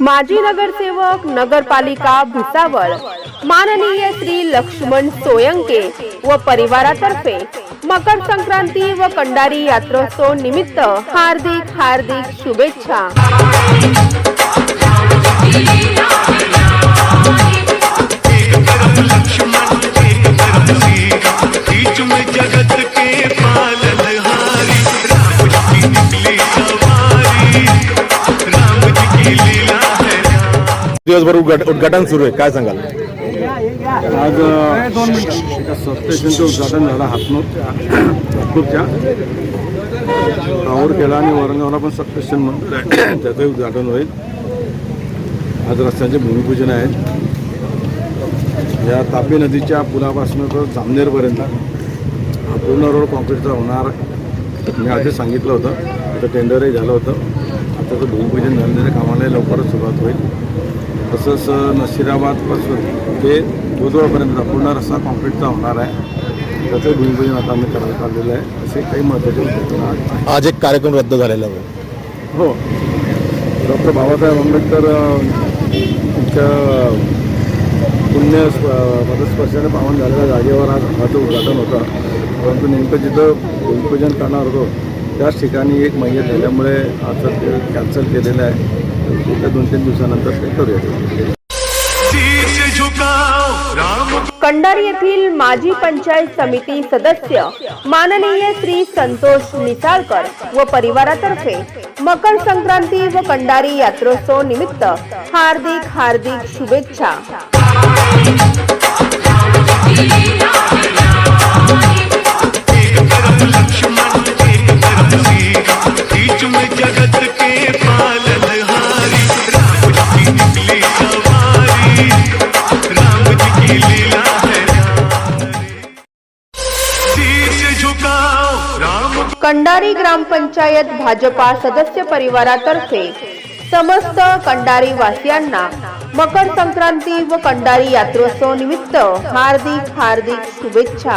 माजी नगरसेवक नगरपालिका भुसावळ. माननीय श्री लक्ष्मण सोयंके व परिवारातर्फे मकर संक्रांती व कंडारी यात्रोत्सव निमित्त हार्दिक हार्दिक शुभेच्छा. दिवसभर उद्घाटन सुरू आहे. काय सांगाल? आज अ, एका सबस्टेशनचं उद्घाटन झालं हातनूरच्या नागपूरच्या केला आणि औरंगाबादला पण सबस्टेशन मंदिर आहे त्याचंही उद्घाटन होईल. आज रस्त्यांचे भूमिपूजन आहे. या तापी नदीच्या पुलापासून तर जामनेरपर्यंत. हा पूर्ण रोड कॉन्क्रीटचा होणार. मी आधी सांगितलं होतं. तर टेंडरही झालं होतं. आता त्याचं भूमिपूजन झालेल्या कामालाही लवकरच सुरुवात होईल. तसंच नशिराबादपासून ते बुधवारपर्यंत पूर्ण रस्ता कॉन्क्रीटचा होणार आहे. त्याचं भूमिपूजन आता आम्ही करण्यात आलेलं आहे. असे काही महत्त्वाचे आज एक कार्यक्रम रद्द झालेला आहे. हो. डॉक्टर बाबासाहेब आंबेडकर यांच्या पुण्य स्प- पदस्पर्शाने पावन झालेल्या जागेवर आज हाचं उद्घाटन होतं. परंतु नेमकं जिथं भूमिपूजन करणार होतो त्याच ठिकाणी एक महिना झाल्यामुळे आजचं ते कॅन्सल केलेलं आहे. दोन तीन दिवसानंतर ते करूया. सिर से झुकाओ राम कंडारी येथील माजी पंचायत समिती सदस्य माननीय श्री संतोष निसाळकर व परिवारातर्फे मकर संक्रांती व कंडारी यात्रोत्सव निमित्त हार्दिक हार्दिक शुभेच्छा. जगत के कंडारी ग्रामपंचायत भाजपा सदस्य परिवारातर्फे समस्त कंडारी वासियांना मकर संक्रांती व कंडारी यात्रोत्सव निमित्त हार्दिक हार्दिक शुभेच्छा.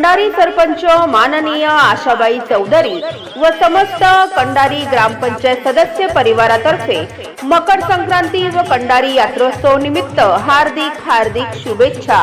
कंडारी सरपंच माननीय आशाबाई चौधरी व समस्त कंडारी ग्रामपंचायत सदस्य परिवारातर्फे मकर संक्रांती व कंडारी यात्रोत्सव निमित्त हार्दिक हार्दिक शुभेच्छा.